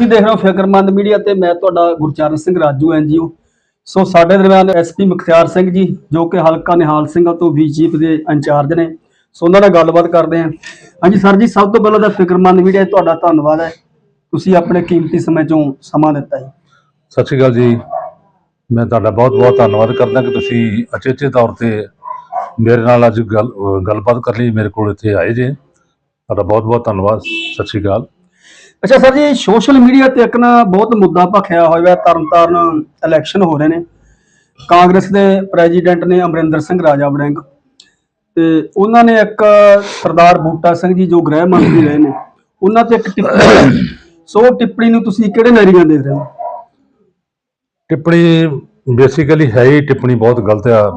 ਤੁਸੀਂ ਦੇਖ ਰਹੇ ਹੋ, ਫਿਕਰਮੰਦ ਮੀਡੀਆ ਤੇ ਮੈਂ ਤੁਹਾਡਾ ਗੁਰਚਰਨ ਸਿੰਘ ਰਾਜੂ ਐਨਜੀਓ। ਸੋ ਸਾਡੇ ਦਰਮਿਆਨ ਐਸਪੀ ਮੁਖਤਿਆਰ ਸਿੰਘ ਜੀ, ਜੋ ਕਿ ਹਲਕਾ ਨਿਹਾਲ ਸਿੰਘ ਤੋਂ ਵੀ ਚੀਫ ਦੇ ਇੰਚਾਰਜ ਨੇ। ਸੋ ਉਹਨਾਂ ਨਾਲ ਗੱਲਬਾਤ ਕਰਦੇ ਹਾਂ। ਹਾਂਜੀ ਸਰ ਜੀ, ਸਭ ਤੋਂ ਪਹਿਲਾਂ ਤਾਂ ਫਿਕਰਮੰਦ ਮੀਡੀਆ ਤੁਹਾਡਾ ਧੰਨਵਾਦ ਹੈ। ਤੁਸੀਂ ਆਪਣੇ ਕੀਮਤੀ ਸਮੇਂ ਚੋਂ ਸਮਾਂ ਦਿੱਤਾ ਜੀ। ਸਤਿ ਸ਼੍ਰੀ ਅਕਾਲ ਜੀ। ਮੈਂ ਤੁਹਾਡਾ ਬਹੁਤ ਬਹੁਤ ਧੰਨਵਾਦ ਕਰਦਾ ਕਿ ਤੁਸੀਂ ਅਚੇਚੇ ਤੌਰ ਤੇ ਮੇਰੇ ਨਾਲ ਅੱਜ ਗੱਲ ਗੱਲਬਾਤ ਕਰਨ ਲਈ, ਮੇਰੇ ਕੋਲ ਇੱਥੇ ਆਏ ਜੇ। ਤੁਹਾਡਾ ਬਹੁਤ ਬਹੁਤ ਧੰਨਵਾਦ। ਸਤਿ ਸ਼੍ਰੀ ਅਕਾਲ। ਅੱਛਾ ਸਰ ਜੀ ਸੋਸ਼ਲ ਮੀਡੀਆ ਤੇ ਇੱਕ ਨਾ ਬਹੁਤ ਮੁੱਦਾ ਭਖਿਆ ਹੋਇਆ ਹੈ, ਤਰਨਤਾਰਨ ਇਲੈਕਸ਼ਨ ਹੋ ਰਹੇ ਨੇ। ਕਾਂਗਰਸ ਦੇ ਪ੍ਰੈਜ਼ੀਡੈਂਟ ਨੇ ਅਮਰਿੰਦਰ ਸਿੰਘ ਰਾਜਾ ਵੜਿੰਗ ਤੇ ਉਹਨਾਂ ਨੇ ਇੱਕ ਸਰਦਾਰ ਬੂਟਾ ਸਿੰਘ ਜੀ ਜੋ ਗ੍ਰਹਿ ਮੰਤਰੀ ਰਹੇ ਨੇ, ਉਹਨਾਂ ਤੇ ਇੱਕ ਟਿੱਪਣੀ ਸੋ ਟਿੱਪਣੀ ਨੂੰ ਤੁਸੀਂ ਕਿਹੜੇ ਨਜ਼ਰੀਏ ਦੇਖ ਰਹੇ ਹੋ? ਟਿੱਪਣੀ ਬੇਸਿਕਲੀ ਹੈ ਹੀ ਟਿੱਪਣੀ, ਬਹੁਤ ਗਲਤ ਆ।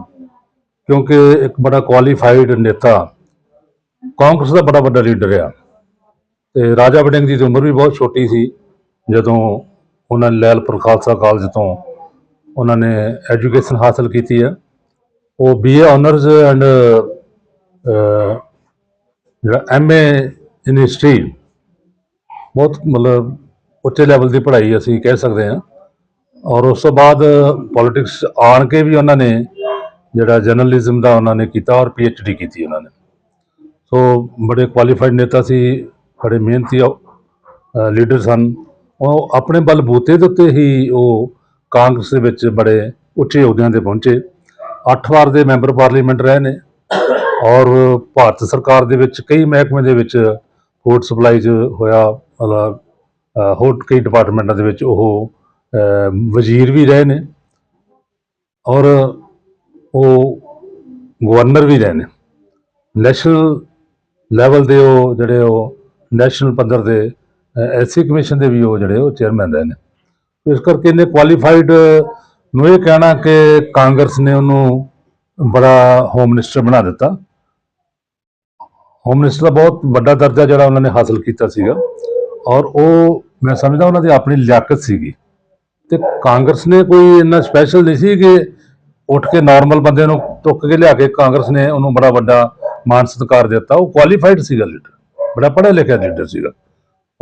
ਕਿਉਂਕਿ ਇੱਕ ਬੜਾ ਕੁਆਲੀਫਾਈਡ ਨੇਤਾ ਕਾਂਗਰਸ ਦਾ ਬੜਾ ਵੱਡਾ ਲੀਡਰ ਆ। ਤੇ ਰਾਜਾ ਵਡਿੰਗ ਜੀ ਦੀ ਉਮਰ ਵੀ ਬਹੁਤ ਛੋਟੀ ਸੀ, ਜਦੋਂ ਉਹਨਾਂ ਨੇ ਲੈਲਪੁਰ ਖਾਲਸਾ ਕਾਲਜ ਤੋਂ ਉਹਨਾਂ ਨੇ ਐਜੂਕੇਸ਼ਨ ਹਾਸਲ ਕੀਤੀ ਹੈ। ਉਹ ਬੀਏ ਆਨਰਸ ਐਂਡ ਜਿਹੜਾ ਐਮਏ ਇਨ ਹਿਸਟਰੀ ਬਹੁਤ ਮਤਲਬ ਉੱਚੇ ਲੈਵਲ ਦੀ ਪੜ੍ਹਾਈ ਅਸੀਂ ਕਹਿ ਸਕਦੇ ਹਾਂ। ਔਰ ਉਸ ਤੋਂ ਬਾਅਦ ਪੋਲਿਟਿਕਸ ਆਣ ਕੇ ਵੀ ਉਹਨਾਂ ਨੇ ਜਿਹੜਾ ਜਰਨਲਿਜ਼ਮ ਦਾ ਉਹਨਾਂ ਨੇ ਕੀਤਾ ਔਰ ਡੀ ਕੀਤੀ ਉਹਨਾਂ ਨੇ। ਸੋ ਬੜੇ ਕੁਆਲੀਫਾਈਡ ਨੇਤਾ ਸੀ ਬੜੇ ਮਿਹਨਤੀ ਲੀਡਰ ਸਨ। ਉਹ ਆਪਣੇ ਬਲਬੂਤੇ ਦੇ ਉੱਤੇ ਹੀ ਉਹ ਕਾਂਗਰਸ ਦੇ ਵਿੱਚ ਬੜੇ ਉੱਚੇ ਅਹੁਦਿਆਂ ਤੇ ਪਹੁੰਚੇ। ਅੱਠ ਵਾਰ ਦੇ ਮੈਂਬਰ ਪਾਰਲੀਮੈਂਟ ਰਹੇ ਨੇ ਔਰ ਭਾਰਤ ਸਰਕਾਰ ਦੇ ਵਿੱਚ ਕਈ ਮਹਿਕਮੇ ਦੇ ਵਿੱਚ ਫੂਡ ਸਪਲਾਈ 'ਚ ਹੋਇਆ ਹੋਰ ਕਈ ਡਿਪਾਰਟਮੈਂਟਾਂ ਦੇ ਵਿੱਚ ਉਹ ਵਜ਼ੀਰ ਵੀ ਰਹੇ ਨੇ ਔਰ ਉਹ ਗਵਰਨਰ ਵੀ ਰਹੇ ਨੇ। ਨੈਸ਼ਨਲ ਲੈਵਲ ਦੇ ਉਹ ਜਿਹੜੇ ਉਹ ਨੈਸ਼ਨਲ ਪੱਧਰ ਦੇ ਐਸਸੀ ਕਮਿਸ਼ਨ ਦੇ ਵੀ ਉਹ ਜਿਹੜੇ ਉਹ ਚੇਅਰਮੈਨ ਰਹੇ ਨੇ। ਇਸ ਕਰਕੇ ਇਹਨੇ ਕੁਆਲੀਫਾਈਡ ਨੂੰ ਇਹ ਕਹਿਣਾ ਕਿ ਕਾਂਗਰਸ ਨੇ ਉਹਨੂੰ ਬੜਾ ਹੋਮ ਮਿਨਿਸਟਰ ਬਣਾ ਦਿੱਤਾ। ਹੋਮ ਮਿਨਿਸਟਰ ਦਾ ਬਹੁਤ ਵੱਡਾ ਦਰਜਾ ਜਿਹੜਾ ਉਹਨਾਂ ਨੇ ਹਾਸਲ ਕੀਤਾ ਸੀਗਾ। ਔਰ ਉਹ, ਮੈਂ ਸਮਝਦਾ ਉਹਨਾਂ ਦੀ ਆਪਣੀ ਲਿਆਕਤ ਸੀਗੀ। ਤੇ ਕਾਂਗਰਸ ਨੇ ਕੋਈ ਇੰਨਾ ਸਪੈਸ਼ਲ ਨਹੀਂ ਸੀ ਕਿ ਉੱਠ ਕੇ ਨਾਰਮਲ ਬੰਦੇ ਨੂੰ ਤੁੱਕ ਕੇ ਲਿਆ ਕੇ ਕਾਂਗਰਸ ਨੇ ਉਹਨੂੰ ਬੜਾ ਵੱਡਾ ਮਾਨ ਸਤਿਕਾਰ ਦਿੱਤਾ। ਉਹ ਕੁਆਲੀਫਾਈਡ ਸੀਗਾ ਲੀਡਰ ਬੜਾ ਪੜ੍ਹਿਆ ਲਿਖਿਆ ਲੀਡਰ ਸੀਗਾ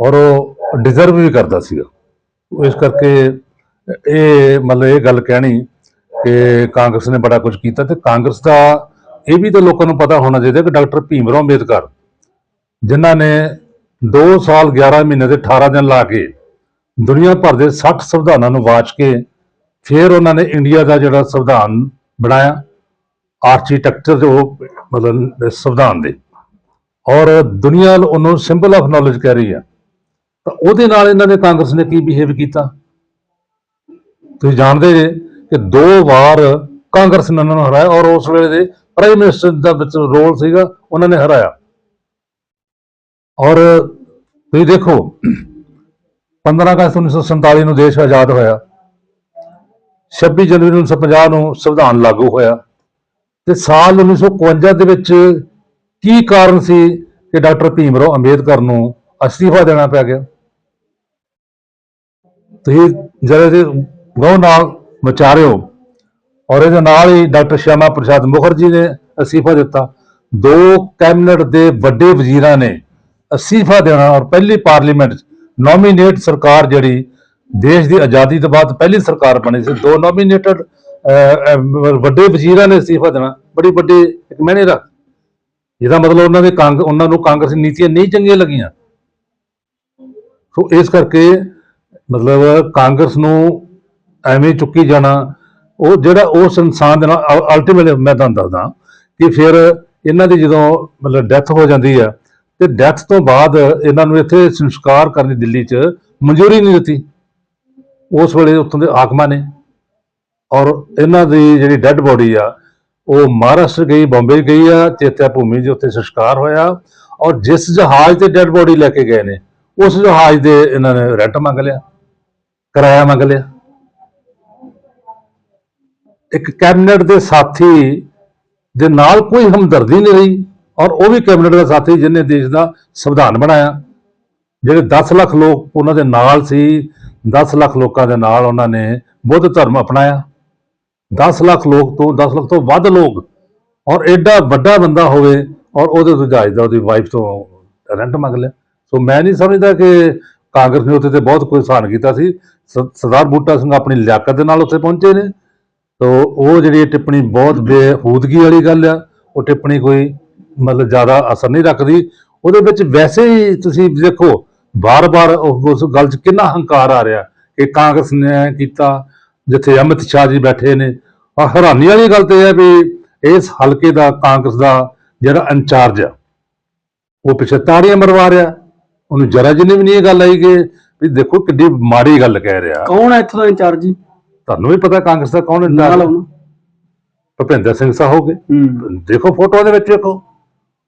ਔਰ ਉਹ ਡਿਜ਼ਰਵ ਵੀ ਕਰਦਾ ਸੀਗਾ। ਇਸ ਕਰਕੇ ਇਹ ਮਤਲਬ ਇਹ ਗੱਲ ਕਹਿਣੀ ਕਿ ਕਾਂਗਰਸ ਨੇ ਬੜਾ ਕੁਝ ਕੀਤਾ ਤੇ ਕਾਂਗਰਸ ਦਾ ਇਹ ਵੀ ਤਾਂ ਲੋਕਾਂ ਨੂੰ ਪਤਾ ਹੋਣਾ ਚਾਹੀਦਾ ਕਿ ਡਾਕਟਰ ਭੀਮ ਰਾਓ ਅੰਬੇਦਕਰ, ਜਿਨ੍ਹਾਂ ਨੇ 2 ਸਾਲ 11 ਮਹੀਨੇ ਤੇ 18 ਦਿਨ ਲਾ ਕੇ ਦੁਨੀਆ ਭਰ ਦੇ 60 ਸੰਵਿਧਾਨਾਂ ਨੂੰ ਵਾਚ ਕੇ ਫਿਰ ਉਹਨਾਂ ਨੇ ਇੰਡੀਆ ਦਾ ਜਿਹੜਾ ਸੰਵਿਧਾਨ ਬਣਾਇਆ ਆਰਕੀਟੈਕਚਰ ਜੋ ਮਤਲਬ ਸੰਵਿਧਾਨ ਦੇ। ਔਰ ਦੁਨੀਆ ਉਹਨੂੰ ਸਿੰਬਲ ਆਫ ਨੌਲੇਜ ਕਹਿ ਰਹੀ ਆ। ਤਾਂ ਉਹਦੇ ਨਾਲ ਇਹਨਾਂ ਨੇ ਕਾਂਗਰਸ ਨੇ ਕੀ ਬਿਹੇਵ ਕੀਤਾ? ਤੁਸੀਂ ਜਾਣਦੇ ਜੇ ਕਿ ਦੋ ਵਾਰ ਕਾਂਗਰਸ ਨੇ ਉਹਨਾਂ ਨੂੰ ਹਰਾਇਆ ਔਰ ਉਸ ਵੇਲੇ ਦੇ ਪ੍ਰਾਈਮ ਮਿਨਿਸਟਰ ਦਾ ਵਿੱਚ ਰੋਲ ਸੀਗਾ, ਉਹਨਾਂ ਨੇ ਹਰਾਇਆ। ਔਰ ਤੁਸੀਂ ਦੇਖੋ 15 ਅਗਸਤ 1947 ਨੂੰ ਦੇਸ਼ ਆਜ਼ਾਦ ਹੋਇਆ। 26 ਜਨਵਰੀ 1950 ਨੂੰ ਸੰਵਿਧਾਨ ਲਾਗੂ ਹੋਇਆ। ਤੇ ਸਾਲ 1951 ਦੇ ਵਿੱਚ ਕੀ ਕਾਰਨ ਸੀ ਕਿ ਡਾਕਟਰ ਭੀਮ ਰਾਓ ਅੰਬੇਦਕਰ ਨੂੰ ਅਸਤੀਫਾ ਦੇਣਾ ਪਿਆ ਗਿਆ? ਤੁਸੀਂ ਜਰਾ ਦੇ ਗੌ ਨਾਲ ਵਿਚਾਰਿਓ ਔਰ ਇਹਦੇ ਨਾਲ ਹੀ ਡਾਕਟਰ ਸ਼ਿਆਮਾ ਪ੍ਰਸਾਦ ਮੁਖਰਜੀ ਨੇ ਅਸਤੀਫਾ ਦਿੱਤਾ। ਦੋ ਕੈਬਨਿਟ ਦੇ ਵੱਡੇ ਵਜ਼ੀਰਾਂ ਨੇ ਅਸਤੀਫਾ ਦੇਣਾ ਔਰ ਪਹਿਲੀ ਪਾਰਲੀਮੈਂਟ ਨੋਮੀਨੇਟ ਸਰਕਾਰ ਜਿਹੜੀ ਦੇਸ਼ ਦੀ ਆਜ਼ਾਦੀ ਤੋਂ ਬਾਅਦ ਪਹਿਲੀ ਸਰਕਾਰ ਬਣੀ ਸੀ। ਦੋ ਨੋਮੀਨੇਟਡ ਵੱਡੇ ਵਜ਼ੀਰਾਂ ਨੇ ਅਸਤੀਫਾ ਦੇਣਾ। ਬੜੀ ਵੱਡੀ ਇੱਕ ਮਹਿਨੇ ਰੱਖ ਇਹਦਾ ਮਤਲਬ ਉਹਨਾਂ ਦੇ ਕਾਂਗ, ਉਹਨਾਂ ਨੂੰ ਕਾਂਗਰਸੀ ਨੀਤੀਆਂ ਨਹੀਂ ਚੰਗੀਆਂ ਲੱਗੀਆਂ। ਸੋ ਇਸ ਕਰਕੇ ਮਤਲਬ ਕਾਂਗਰਸ ਨੂੰ ਐਵੇਂ ਚੁੱਕੀ ਜਾਣਾ, ਉਹ ਜਿਹੜਾ ਉਸ ਇਨਸਾਨ ਦੇ ਨਾਲ ਅਲਟੀਮੇਟਲੀ ਮੈਂ ਤੁਹਾਨੂੰ ਦੱਸਦਾ ਕਿ ਫਿਰ ਇਹਨਾਂ ਦੀ ਜਦੋਂ ਮਤਲਬ ਡੈਥ ਹੋ ਜਾਂਦੀ ਆ, ਤੇ ਡੈਥ ਤੋਂ ਬਾਅਦ ਇਹਨਾਂ ਨੂੰ ਇੱਥੇ ਸੰਸਕਾਰ ਕਰਨ ਦੀ ਦਿੱਲੀ 'ਚ ਮਨਜ਼ੂਰੀ ਨਹੀਂ ਦਿੱਤੀ। ਉਸ ਵੇਲੇ ਉੱਥੋਂ ਦੇ ਹਾਕਮਾਂ ਨੇ ਔਰ ਇਹਨਾਂ ਦੀ ਜਿਹੜੀ ਡੈੱਡ ਬੋਡੀ ਆ ਉਹ ਮਹਾਰਾਸ਼ਟਰ ਗਈ ਬੰਬੇ ਗਈ ਆ ਚੇਤਿਆ ਭੂਮੀ ਦੇ ਉੱਥੇ ਸੰਸਕਾਰ ਹੋਇਆ। ਔਰ ਜਿਸ ਜਹਾਜ਼ ਤੇ ਡੈੱਡ ਬੋਡੀ ਲੈ ਕੇ ਗਏ ਨੇ, ਉਸ ਜਹਾਜ਼ ਦੇ ਇਹਨਾਂ ਨੇ ਰੈਂਟ ਮੰਗ ਲਿਆ, ਕਿਰਾਇਆ ਮੰਗ ਲਿਆ। ਇੱਕ ਕੈਬਨਿਟ ਦੇ ਸਾਥੀ ਦੇ ਨਾਲ ਕੋਈ ਹਮਦਰਦੀ ਨਹੀਂ ਰਹੀ, ਔਰ ਉਹ ਵੀ ਕੈਬਨਿਟ ਦਾ ਸਾਥੀ ਜਿਹਨੇ ਦੇਸ਼ ਦਾ ਸੰਵਿਧਾਨ ਬਣਾਇਆ। ਜਿਹੜੇ 10 ਲੱਖ ਲੋਕ ਉਹਨਾਂ ਦੇ ਨਾਲ ਸੀ 10 ਲੱਖ ਲੋਕਾਂ ਦੇ ਨਾਲ ਉਹਨਾਂ ਨੇ ਬੁੱਧ ਧਰਮ ਅਪਣਾਇਆ। 10 ਲੱਖ ਲੋਕ ਤੋਂ 10 ਲੱਖ ਤੋਂ ਵੱਧ ਲੋਕ ਔਰ ਐਡਾ ਵੱਡਾ ਬੰਦਾ ਹੋਵੇ ਔਰ ਉਹਦੇ ਤੋਂ ਜਾਇਜ਼ ਦਾ ਉਹਦੀ ਵਾਈਫ ਤੋਂ ਰੈਂਟ ਮੰਗ ਲਿਆ। ਸੋ ਮੈਂ ਨਹੀਂ ਸਮਝਦਾ ਕਿ ਕਾਂਗਰਸ ਨੇ ਉੱਥੇ ਤੇ ਬਹੁਤ ਕੋਈ ਸਹਾਨ ਕੀਤਾ ਸੀ। ਸਰਦਾਰ ਬੂਟਾ ਸਿੰਘ ਆਪਣੀ ਲਿਆਕਤ ਦੇ ਨਾਲ ਉੱਥੇ ਪਹੁੰਚੇ ਨੇ। ਤੋ ਉਹ ਜਿਹੜੀ ਟਿੱਪਣੀ ਬਹੁਤ ਬੇਹੂਦਗੀ ਵਾਲੀ ਗੱਲ ਆ, ਉਹ ਟਿੱਪਣੀ ਕੋਈ ਮਤਲਬ ਜ਼ਿਆਦਾ ਅਸਰ ਨਹੀਂ ਰੱਖਦੀ। ਉਹਦੇ ਵਿੱਚ ਵੈਸੇ ਹੀ ਤੁਸੀਂ ਦੇਖੋ ਬਾਰ-ਬਾਰ ਉਹ- ਉਸ ਗੱਲ 'ਚ ਕਿੰਨਾ ਹੰਕਾਰ ਆ ਰਿਹਾ ਕਿ ਕਾਂਗਰਸ ਨੇ ਕੀਤਾ ਜਿੱਥੇ ਅਮਿਤ ਸ਼ਾਹ ਜੀ ਬੈਠੇ ਨੇ। ਆ ਹੈਰਾਨੀ ਵਾਲੀ ਗੱਲ ਤੇ ਹੈ ਵੀ ਇਸ ਹਲਕੇ ਦਾ ਕਾਂਗਰਸ ਦਾ ਜਿਹੜਾ ਇੰਚਾਰਜ ਆ ਉਹ ਪਿੱਛੇ ਤਾੜੀਆਂ ਮਰਵਾ ਰਿਹਾ। ਉਹਨੂੰ ਜਰਾ ਜਿੰਨੀ ਵੀ ਨਹੀਂ ਇਹ ਗੱਲ ਆਈ ਕਿ ਵੀ ਦੇਖੋ ਕਿੱਡੀ ਮਾੜੀ ਗੱਲ ਕਹਿ ਰਿਹਾ। ਕੌਣ ਹੈ ਇੱਥੋਂ ਦਾ ਇੰਚਾਰਜ ਜੀ? ਤੁਹਾਨੂੰ ਵੀ ਪਤਾ ਕਾਂਗਰਸ ਦਾ ਕੌਣ ਇੰਚਾਰਜ? ਭੁਪਿੰਦਰ ਸਿੰਘ ਸਾਹੋਗੇ ਹੂੰ। ਦੇਖੋ ਫੋਟੋ ਦੇ ਵਿੱਚ ਦੇਖੋ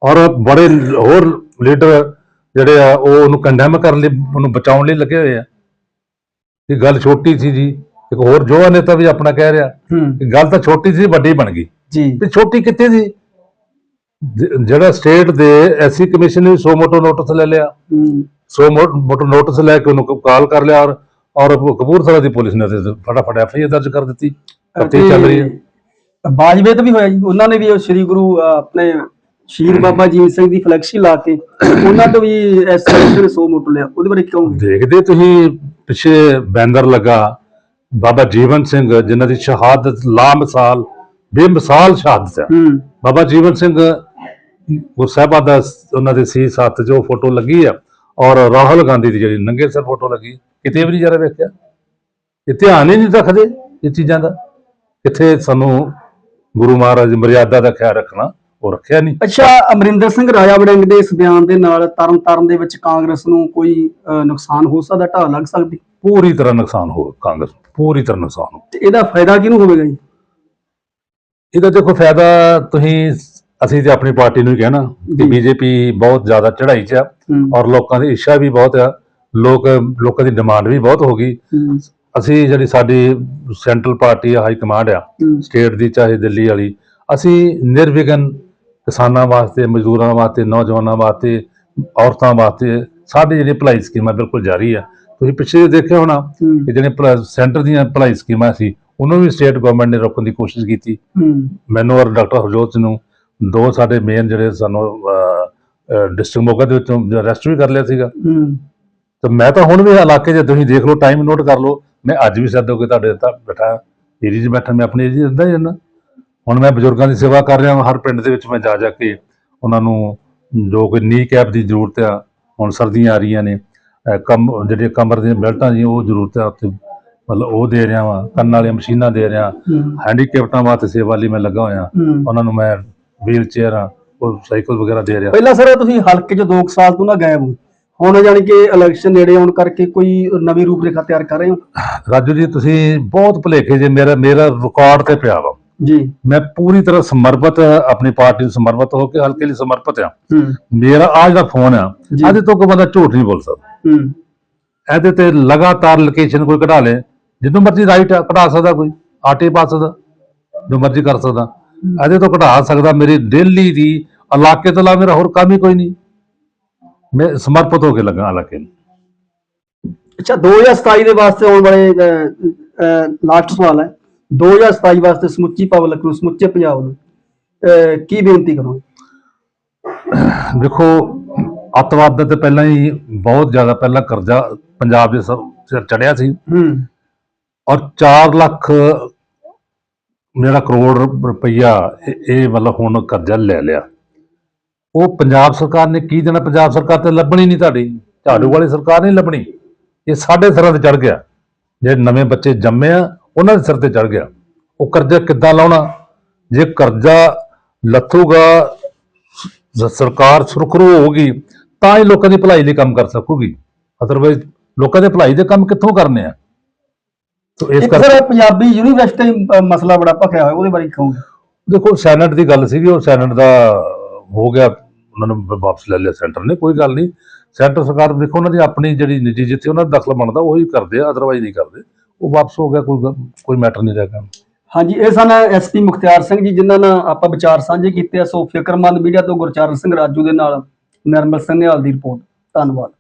ਔਰ ਬੜੇ ਹੋਰ ਲੀਡਰ ਜਿਹੜੇ ਆ ਉਹ ਉਹਨੂੰ ਕੰਡੈਮ ਕਰਨ ਲਈ ਉਹਨੂੰ ਬਚਾਉਣ ਲਈ ਲੱਗੇ ਹੋਏ ਆ। ਇਹ ਗੱਲ ਛੋਟੀ ਸੀ ਜੀ। ਇੱਕ ਹੋਰ ਜੋਆ ਨੇਤਾ ਵੀ ਆਪਣਾ ਕਹਿ ਰਿਹਾ ਕਿ ਗੱਲ ਤਾਂ ਛੋਟੀ ਸੀ ਵੱਡੀ ਬਣ ਗਈ। ਜੀ। ਤੇ ਛੋਟੀ ਕਿੱਥੇ ਸੀ? ਜ- ਜਿਹੜਾ ਸਟੇਟ ਦੇ ਐਸਸੀ ਕਮਿਸ਼ਨ ਨੇ ਸੋ ਮੋਟੋ ਨੋਟਿਸ ਲੈ ਲਿਆ। ਹੂੰ। ਸੋ ਮੋ- ਮੋਟੋ ਨੋਟਿਸ ਲੈ ਕੇ ਉਹਨੂੰ ਕਾਲ ਕਰ ਲਿਆ ਔਰ ਔਰ ਕਪੂਰਥਲਾ ਦੀ ਪੁਲਿਸ ਨੇ ਫਟਾਫਟ ਐਫ ਆਈ ਦਰਜ ਕਰ ਦਿੱਤੀ। ਤਫਤੀਸ਼ ਚੱਲ ਰਹੀ ਹੈ। ਬਾਜਵੇ ਤੋਂ ਵੀ ਹੋਇਆ ਜੀ। ਉਹਨਾਂ ਨੇ ਵੀ ਉਹ ਸ੍ਰੀ ਗੁਰੂ ਆਪਣੇ ਸ਼ੀਰ ਬਾਬਾ ਜੀਤ ਸਿੰਘ ਦੀ ਫਲੈਕਸੀ ਲਾ ਕੇ ਉਹਨਾਂ ਤੋਂ ਵੀ ਐਸ ਨੇ ਸੋ ਮੁੱਟ ਲਿਆ। ਉਹਦੇ ਬਾਰੇ ਕਿਉਂ? ਦੇਖਦੇ ਤੁਸੀਂ ਪਿੱਛੇ ਬੈਨਰ ਲੱਗਾ। ਬਾਬਾ ਜੀਵਨ ਸਿੰਘ ਜਿਨ੍ਹਾਂ ਦੀ ਸ਼ਹਾਦਤ ਲਾਮਿਸਾਲ ਬੇਮਿਸਾਲ ਸ਼ਹਾਦਤ ਹੈ। ਬਾਬਾ ਜੀਵਨ ਸਿੰਘ ਗੁਰਸਾਹਿਬਾ ਦਾ ਉਹਨਾਂ ਦੇ ਸੀ ਹੱਥ ਜੋ ਫੋਟੋ ਲੱਗੀ ਆ। ਔਰ ਰਾਹੁਲ ਗਾਂਧੀ ਦੀ ਜਿਹੜੀ ਨੰਗੇ ਸਿਰ ਫੋਟੋ ਲੱਗੀ ਕਿਤੇ ਵੀ ਨਹੀਂ ਜਰਾ ਵੇਖਿਆ। ਇਹ ਧਿਆਨ ਹੀ ਨਹੀਂ ਰੱਖਦੇ ਇਹ ਚੀਜ਼ਾਂ ਦਾ। ਕਿੱਥੇ ਸਾਨੂੰ ਗੁਰੂ ਮਹਾਰਾਜ ਮਰਿਆਦਾ ਦਾ ਖਿਆਲ ਰੱਖਣਾ ਉਹ ਰੱਖਿਆ ਨਹੀਂ। ਅੱਛਾ ਅਮਰਿੰਦਰ ਸਿੰਘ ਰਾਜਾ ਵੜਿੰਗ ਦੇ ਇਸ ਬਿਆਨ ਦੇ ਨਾਲ ਤਰਨ ਤਾਰਨ ਦੇ ਵਿੱਚ ਕਾਂਗਰਸ ਨੂੰ ਕੋਈ ਨੁਕਸਾਨ ਹੋ ਸਕਦਾ ਢਾਹ ਲੱਗ ਸਕਦੀ? ਪੂਰੀ ਤਰ੍ਹਾਂ ਨੁਕਸਾਨ ਹੋ ਕਾਂਗਰਸ ਪੂਰੀ ਤਰ੍ਹਾਂ ਨੁਕਸਾਨ ਹੋ ਤੇ ਇਹਦਾ ਫਾਇਦਾ ਕਿਹਨੂੰ ਹੋਵੇਗਾ ਜੀ? ਇਹਦਾ ਦੇਖੋ ਫਾਇਦਾ ਤੁਸੀਂ ਅਸੀਂ ਤੇ ਆਪਣੀ ਪਾਰਟੀ ਨੂੰ ਹੀ ਕਹਿਣਾ ਕਿ। ਬੀਜੇਪੀ ਬਹੁਤ ਜ਼ਿਆਦਾ ਚੜ੍ਹਾਈ 'ਚ ਆ ਔਰ ਲੋਕਾਂ ਦੀ ਇੱਛਾ ਵੀ ਬਹੁਤ ਆ ਲੋਕ ਲੋਕਾਂ ਦੀ ਡਿਮਾਂਡ ਵੀ ਬਹੁਤ ਹੋ ਗਈ। ਅਸੀਂ ਜਿਹੜੀ ਸਾਡੀ ਸੈਂਟਰਲ ਪਾਰਟੀ ਆ ਹਾਈ ਕਮਾਂਡ ਆ ਸਟੇਟ ਦੀ ਚਾਹੇ ਦਿੱਲੀ ਵਾਲੀ ਅਸੀਂ ਨਿਰਵਿਘਨ ਕਿਸਾਨਾਂ ਵਾਸਤੇ ਮਜ਼ਦੂਰਾਂ ਵਾਸਤੇ ਨੌਜਵਾਨਾਂ ਵਾਸਤੇ ਔਰਤਾਂ ਵਾਸਤੇ ਸਾਡੀ ਜਿਹੜੀ ਭਲਾਈ ਸਕੀਮਾਂ ਬਿਲਕੁਲ ਜਾਰੀ ਆ। ਤੁਸੀਂ ਪਿੱਛੇ ਦੇਖਿਆ ਹੋਣਾ ਹੂੰ। ਕਿ ਜਿਹੜੇ ਸੈਂਟਰ ਦੀਆਂ ਭਲਾਈ ਸਕੀਮਾਂ ਸੀ ਉਹਨਾਂ ਵੀ ਸਟੇਟ ਗਵਰਨਮੈਂਟ ਨੇ ਰੋਕਣ ਦੀ ਕੋਸ਼ਿਸ਼ ਕੀਤੀ। ਹੂੰ। ਮੈਨੂੰ ਔਰ ਡਾਕਟਰ ਹਰਜੋਤ ਨੂੰ ਦੋ ਸਾਡੇ ਮੇਨ ਜਿਹੜੇ ਸਾਨੂੰ ਡਿਸਟ੍ਰਿਕਟ ਮੋਗਾ ਦੇ ਵਿੱਚੋਂ ਅਰੈਸਟ ਵੀ ਕਰ ਲਿਆ ਸੀਗਾ। ਹੂੰ। ਤੇ ਮੈਂ ਤਾਂ ਹੁਣ ਵੀ ਇਲਾਕੇ 'ਚ ਤੁਸੀਂ ਦੇਖ ਲਓ ਟਾਈਮ ਨੋਟ ਕਰ ਲਓ ਮੈਂ ਅੱਜ ਵੀ ਸੱਦੋਗੇ ਤੁਹਾਡੇ ਤਾਂ ਬੈਠਾ ਏਰੀ 'ਚ ਬੈਠਾ ਮੈਂ ਆਪਣੀ ਏਰੀ 'ਚ ਰਹਿੰਦਾ ਹੀ ਰਹਿੰਦਾ। ਹੁਣ ਮੈਂ ਬਜ਼ੁਰਗਾਂ ਦੀ ਸੇਵਾ ਕਰ ਰਿਹਾ ਹਾਂ ਹਰ ਪਿੰਡ ਦੇ ਵਿੱਚ ਮੈਂ ਜਾ ਜਾ ਕੇ ਉਹਨਾਂ ਨੂੰ ਜੋ ਕੋਈ ਨੀ ਕੈਪ ਦੀ ਜ਼ਰੂਰਤ ਆ ਹੁਣ ਸਰਦੀਆਂ ਆ ਰਹੀਆਂ ਨੇ ਕੰਮ ਜਿਹੜੇ ਕਮਰ ਦੀਆਂ ਬੈਲਟਾਂ ਦੀ ਉਹ ਜ਼ਰੂਰਤ ਉੱਥੇ। ਮਤਲਬ ਉਹ ਦੇ ਰਿਹਾ ਵਾਂ ਕੰਨ ਵਾਲੀਆਂ ਮਸ਼ੀਨਾਂ ਦੇ ਰਿਹਾ। ਹੈਂਡੀਕੈਪਟਾਂ ਵਾਸਤੇ ਸੇਵਾ ਲਈ ਮੈਂ ਲੱਗਾ ਹੋਇਆ। ਉਹਨਾਂ ਨੂੰ ਮੈਂ ਵੀਲ ਚੇਅਰ ਉਹ ਸਾਈਕਲ ਵਗੈਰਾ ਦੇ ਰਿਹਾ। ਪਹਿਲਾਂ ਸਰ ਤੁਸੀਂ ਹਲਕੇ 'ਚ 2 ਸਾਲ ਤੋਂ ਨਾ ਗਾਇਬ ਹੋ। ਹੁਣ ਜਾਣੀ ਕਿ ਇਲੈਕਸ਼ਨ ਨੇੜੇ ਆਉਣ ਕਰਕੇ ਕੋਈ ਨਵੀਂ ਰੂਪਰੇਖਾ ਤਿਆਰ ਕਰ ਰਹੇ ਹੋ? ਰਾਜੂ ਜੀ ਤੁਸੀਂ ਬਹੁਤ ਭੁਲੇਖੇ ਜੇ ਮੇਰਾ ਮੇਰਾ ਰਿਕਾਰਡ ਤੇ ਪਿਆ ਵਾ। ਜੀ। ਮੈਂ ਪੂਰੀ ਤਰ੍ਹਾਂ ਸਮਰਪਿਤ ਆਪਣੀ ਪਾਰਟੀ ਨੂੰ ਸਮਰਪਿਤ ਹੋ ਕੇ ਹਲਕੇ ਲਈ ਸਮਰਪਿਤ ਆ। ਮੇਰਾ ਆਜ ਦਾ ਫੋਨ ਆ ਜੀ। ਇਹਦੇ ਤੋਂ ਕੋਈ ਬੰਦਾ ਝੂਠ ਨਹੀਂ ਬੋਲ ਸਕਦਾ। ਹੂੰ। ਇਹਦੇ ਤੇ ਲਗਾਤਾਰ ਲੋਕੇਸ਼ਨ ਕੋਈ ਕਢਾ ਲੇ। ਜਦੋਂ ਮਰਜ਼ੀ ਰਾਈਟ ਕਢਾ ਸਕਦਾ ਕੋਈ ਆਰਟੀ ਪਾ ਸਕਦਾ ਜੋ ਮਰਜ਼ੀ ਕਰ ਸਕਦਾ। ਇਹਦੇ ਤੋਂ ਕਢਾ ਸਕਦਾ ਮੇਰੀ ਡੇਲੀ ਦੀ ਇਲਾਕੇ ਤੋਂ ਲਾ ਮੇਰਾ ਹੋਰ ਕੰਮ ਹੀ ਕੋਈ ਨਹੀਂ। ਮੈਂ ਸਮਰਪਿਤ ਹੋ ਕੇ ਲੱਗਾ ਇਲਾਕੇ ਨੂੰ। ਅੱਛਾ 2027 ਦੇ ਵਾਸਤੇ ਆਉਣ ਵਾਲੇ ਲਾਸਟ ਸਵਾਲ ਹੈ। 2027 ਵਾਸਤੇ ਸਮੁੱਚੀ ਪਬਲਿਕ ਨੂੰ ਸਮੁੱਚੇ ਪੰਜਾਬ ਨੂੰ ਕੀ ਬੇਨਤੀ ਕਰੋ ਦੇਖੋ ਅੱਤਵਾਦ ਦਾ ਤੇ ਪਹਿਲਾਂ ਹੀ ਬਹੁਤ ਜ਼ਿਆਦਾ ਪਹਿਲਾਂ ਕਰਜ਼ਾ ਪੰਜਾਬ ਦੇ ਸਿਰ ਚੜਿਆ ਸੀ। ਹੂੰ। ਔਰ 4 ਲੱਖ ਜਿਹੜਾ ਕਰੋੜ ਰੁਪਈਆ ਇਹ- ਮਤਲਬ ਹੁਣ ਕਰਜ਼ਾ ਲੈ ਲਿਆ। ਉਹ ਪੰਜਾਬ ਸਰਕਾਰ ਨੇ ਕੀ ਦੇਣਾ? ਪੰਜਾਬ ਸਰਕਾਰ ਤੇ ਲੱਭਣੀ ਨਹੀਂ ਤੁਹਾਡੀ। ਝਾੜੂ ਵਾਲੀ ਸਰਕਾਰ ਨਹੀਂ ਲੱਭਣੀ। ਇਹ ਸਾਡੇ ਸਿਰਾਂ ਤੇ ਚੜ ਗਿਆ। ਜਿਹੜੇ ਨਵੇਂ ਬੱਚੇ ਜੰਮੇ ਆ ਉਹਨਾਂ ਦੇ ਸਿਰ ਤੇ ਚੜ ਗਿਆ। ਉਹ ਕਰਜ਼ਾ ਕਿੱਦਾਂ ਲਾਉਣਾ? ਜੇ ਕਰਜ਼ਾ ਲੱਥੂਗਾ ਸਰਕਾਰ ਸੁਰਖਰੂ ਹੋਊਗੀ ਤਾਂ ਹੀ ਲੋਕਾਂ ਦੀ ਭਲਾਈ ਲਈ ਕੰਮ ਕਰ ਸਕੂਗੀ। ਅਦਰਵਾਈਜ਼ ਲੋਕਾਂ ਦੇ ਭਲਾਈ ਦੇ ਕੰਮ ਕਿੱਥੋਂ ਕਰਨੇ ਆ? ਸੋ ਇਸ ਕਰਕੇ ਸਰ ਪੰਜਾਬੀ ਯੂਨੀਵਰਸਿਟੀ ਮਸਲਾ ਬੜਾ ਭਖਿਆ ਹੋਇਆ ਉਹਦੇ ਬਾਰੇ ਕਹੋਗੇ? ਦੇਖੋ ਸੈਨੇਟ ਦੀ ਗੱਲ ਸੀਗੀ ਉਹ ਸੈਨੇਟ ਦਾ ਹੋ ਗਿਆ ਉਹਨਾਂ ਨੂੰ ਵਾਪਸ ਲੈ ਲਿਆ ਸੈਂਟਰ ਨੇ ਕੋਈ ਗੱਲ ਨਹੀਂ। ਸੈਂਟਰ ਸਰਕਾਰ ਦੇਖੋ ਉਹਨਾਂ ਦੀ ਆਪਣੀ ਜਿਹੜੀ ਨਿੱਜੀ ਜਿੱਥੇ ਉਹਨਾਂ ਦਾ ਦਖਲ ਬਣਦਾ ਉਹੀ ਕਰਦੇ ਆ ਅਦਰਵਾਈਜ਼ ਨਹੀਂ ਕਰਦੇ। ਉਹ ਵਾਪਸ ਹੋ ਗਿਆ ਕੋਈ ਕੋਈ ਮੈਟਰ ਨਹੀਂ ਰਹਿ ਗਿਆ। ਹਾਂਜੀ ਇਹ ਸਨ ਐਸਪੀ ਮੁਖਤਿਆਰ ਸਿੰਘ ਜੀ ਜਿਨ੍ਹਾਂ ਨਾਲ ਆਪਾਂ ਵਿਚਾਰ ਸਾਂਝੇ ਕੀਤੇ ਆ ਸੋ ਫਿਕਰਮੰਦ ਮੀਡੀਆ ਤੋਂ ਗੁਰਚਰਨ ਸਿੰਘ ਰਾਜੂ ਦੇ ਨਾਲ। ਨਰਮਲ ਸੰਨਿਆਲ ਦੀ ਰਿਪੋਰਟ। ਧੰਨਵਾਦ।